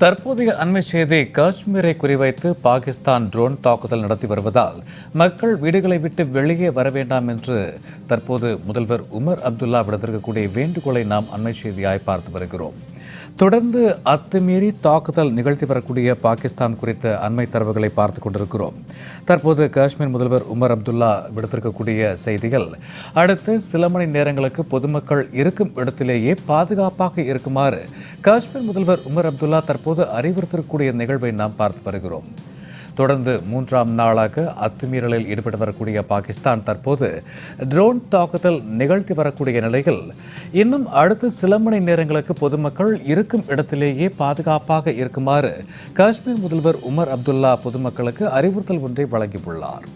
தற்போதைய அண்மை செய்தி காஷ்மீரை குறிவைத்து பாகிஸ்தான் ட்ரோன் தாக்குதல் நடத்தி வருவதால் மக்கள் வீடுகளை விட்டு வெளியே வர வேண்டாம் என்று தற்போது முதல்வர் உமர் அப்துல்லா விடுத்திருக்கக்கூடிய வேண்டுகோளை நாம் அண்மை செய்தியாய் பார்த்து வருகிறோம். தொடர்ந்து அத்துமீறி தாக்குதல் நிகழ்த்தி வரக்கூடிய பாகிஸ்தான் குறித்த அண்மை தரவுகளை பார்த்து கொண்டிருக்கிறோம். தற்போது காஷ்மீர் முதல்வர் உமர் அப்துல்லா விடுத்திருக்கக்கூடிய செய்திகள் அடுத்து சில மணி நேரங்களுக்கு பொதுமக்கள் இருக்கும் இடத்திலேயே பாதுகாப்பாக இருக்குமாறு காஷ்மீர் முதல்வர் உமர் அப்துல்லா தற்போது அறிவுறுத்தக்கூடிய நிகழ்வை நாம் பார்த்து வருகிறோம். தொடர்ந்து மூன்றாம் நாளாக அத்துமீறலில் ஈடுபட்டு வரக்கூடிய பாகிஸ்தான் தற்போது ட்ரோன் தாக்குதல் நிகழ்த்தி வரக்கூடிய நிலையில். இன்னும் அடுத்த சில மணி நேரங்களுக்கு பொதுமக்கள் இருக்கும் இடத்திலேயே பாதுகாப்பாக இருக்குமாறு காஷ்மீர் முதல்வர் உமர் அப்துல்லா பொதுமக்களுக்கு அறிவுறுத்தல் ஒன்றை வழங்கியுள்ளார்.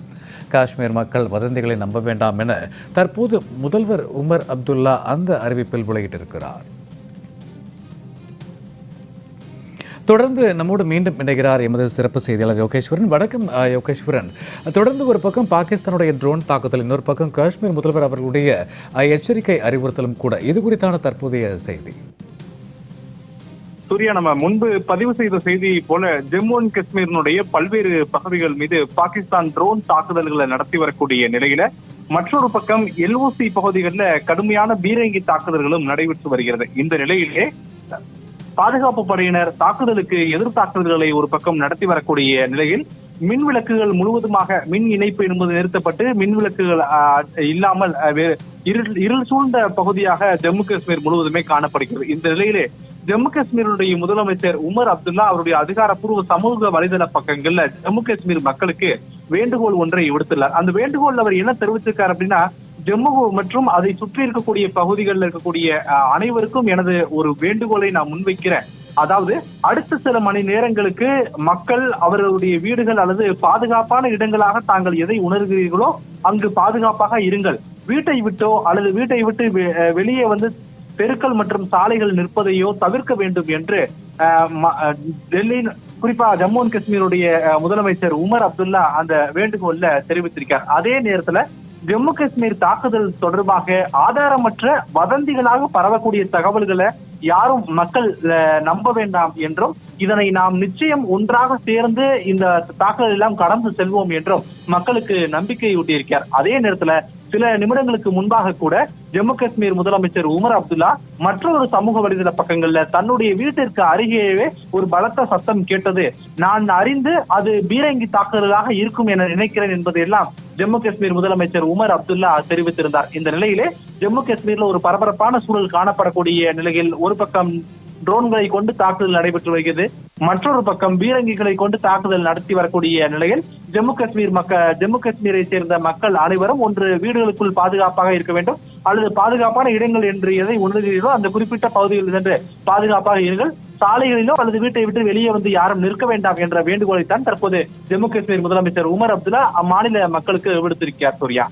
காஷ்மீர் மக்கள் வதந்திகளை நம்ப வேண்டாம் என தற்போது முதல்வர் உமர் அப்துல்லா அந்த அறிவிப்பில் வெளியிட்டிருக்கிறார். தொடர்ந்து நம்மோடு மீண்டும் இணைகிறார் எமது சிறப்பு செய்தியாளர் யோகேஸ்வரன். வணக்கம் யோகேஸ்வரன். தொடர்ந்து ஒரு பக்கம் பாகிஸ்தானுடைய ட்ரோன் தாக்குதல் இன்னொரு பக்கம் காஷ்மீர் முதல்வர் அவர்களுடைய எச்சரிக்கை அறிவுறுத்தலும் கூட. இது குறித்தான தற்போதைய செய்தி. சூர்யா நம்ம முன்பு பதிவு செய்த செய்தி போல ஜம்மு அண்ட் காஷ்மீரினுடைய பல்வேறு பகுதிகள் மீது பாகிஸ்தான் ட்ரோன் தாக்குதல்களை நடத்தி வரக்கூடிய நிலையில மற்றொரு பக்கம் எல்ஓசி பகுதிகளில் கடுமையான பீரங்கி தாக்குதல்களும் நடைபெற்று வருகிறது. இந்த நிலையிலே பாதுகாப்பு படையினர் தாக்குதலுக்கு எதிர் தாக்குதல்களை ஒரு பக்கம் நடத்தி வரக்கூடிய நிலையில் மின் விளக்குகள் முழுவதுமாக மின் இணைப்பு என்பது நிறுத்தப்பட்டு மின் விளக்குகள் இல்லாமல் இருள் இருள் சூழ்ந்த பகுதியாக ஜம்மு காஷ்மீர் முழுவதுமே காணப்படுகிறது. இந்த நிலையிலே ஜம்மு காஷ்மீருடைய முதலமைச்சர் உமர் அப்துல்லா அவருடைய அதிகாரப்பூர்வ சமூக வலைதள பக்கங்கள்ல ஜம்மு காஷ்மீர் மக்களுக்கு வேண்டுகோள் ஒன்றை விடுத்துள்ளார். அந்த வேண்டுகோள் அவர் என்ன தெரிவிச்சிருக்கார் அப்படின்னா ஜம்மு மற்றும் அதை சுற்றி இருக்கக்கூடிய பகுதிகளில் இருக்கக்கூடிய அனைவருக்கும் எனது ஒரு வேண்டுகோளை நான் முன்வைக்கிறேன். அதாவது அடுத்த சில மணி நேரங்களுக்கு மக்கள் அவர்களுடைய வீடுகள் அல்லது பாதுகாப்பான இடங்களாக தாங்கள் எதை உணர்கிறீர்களோ அங்கு பாதுகாப்பாக இருங்கள். வீட்டை விட்டோ அல்லது வீட்டை விட்டு வெ- வெளியே வந்து தெருக்கள் மற்றும் சாலைகள் நிற்பதையோ தவிர்க்க வேண்டும் என்று அஹ், டெல்லி குறிப்பா ஜம்மு அண்ட் காஷ்மீருடைய முதலமைச்சர் உமர் அப்துல்லா அந்த வேண்டுகோள்ல தெரிவித்திருக்கார். அதே நேரத்துல ஜம்மு காஷ்மீர் தாக்குதல் தொடர்பாக ஆதாரமற்ற வதந்திகளாக பரவக்கூடிய தகவல்களை யாரும் மக்கள் அஹ், நம்ப வேண்டாம் என்றும் இதனை நாம் நிச்சயம் ஒன்றாக சேர்ந்து இந்த தாக்குதல் எல்லாம் கடந்து செல்வோம் என்றும் மக்களுக்கு நம்பிக்கை ஊட்டியிருக்கிறார். அதே நேரத்துல சில நிமிடங்களுக்கு முன்பாக கூட ஜம்மு காஷ்மீர் முதலமைச்சர் உமர் அப்துல்லா மற்றொரு சமூக வலைதள பக்கங்கள்ல தன்னுடைய வீட்டிற்கு அருகேயே ஒரு பலத்த சத்தம் கேட்டது. நான் அறிந்து அது பீரங்கி தாக்குதலாக இருக்கும் என நினைக்கிறேன் என்பதையெல்லாம் ஜம்மு காஷ்மீர் முதலமைச்சர் உமர் அப்துல்லா தெரிவித்திருந்தார். இந்த நிலையிலே ஜம்மு காஷ்மீர்ல ஒரு பரபரப்பான சூழல் காணப்படக்கூடிய நிலையில் ஒரு பக்கம் ட்ரோன்களை கொண்டு தாக்குதல் நடைபெற்று வருகிறது. மற்றொரு பக்கம் பீரங்கிகளை கொண்டு தாக்குதல் நடத்தி வரக்கூடிய நிலையில் ஜம்மு காஷ்மீர் மக்க ஜம்மு காஷ்மீரை சேர்ந்த மக்கள் அனைவரும் ஒன்று வீடுகளுக்குள் பாதுகாப்பாக இருக்க வேண்டும். அல்லது பாதுகாப்பான இடங்கள் என்று எதை உணர்கிறீர்களோ அந்த குறிப்பிட்ட பகுதிகளில் சென்று பாதுகாப்பாக இருங்கள். சாலைகளிலோ அல்லது வீட்டை விட்டு வெளியே வந்து யாரும் நிற்க வேண்டாம் என்ற வேண்டுகோளை தான் தற்போது ஜம்மு காஷ்மீர் முதலமைச்சர் உமர் அப்துல்லா அம்மாநில மக்களுக்கு விடுத்திருக்கிறார் சூர்யா.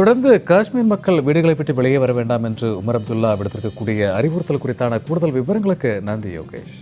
தொடர்ந்து காஷ்மீர் மக்கள் வீடுகளை விட்டு வெளியே வர வேண்டாம் என்று உமர் அப்துல்லா விடுத்திருக்கக்கூடிய அறிவுறுத்தல் குறித்தான கூடுதல் விவரங்களுக்கு நன்றி யோகேஷ்.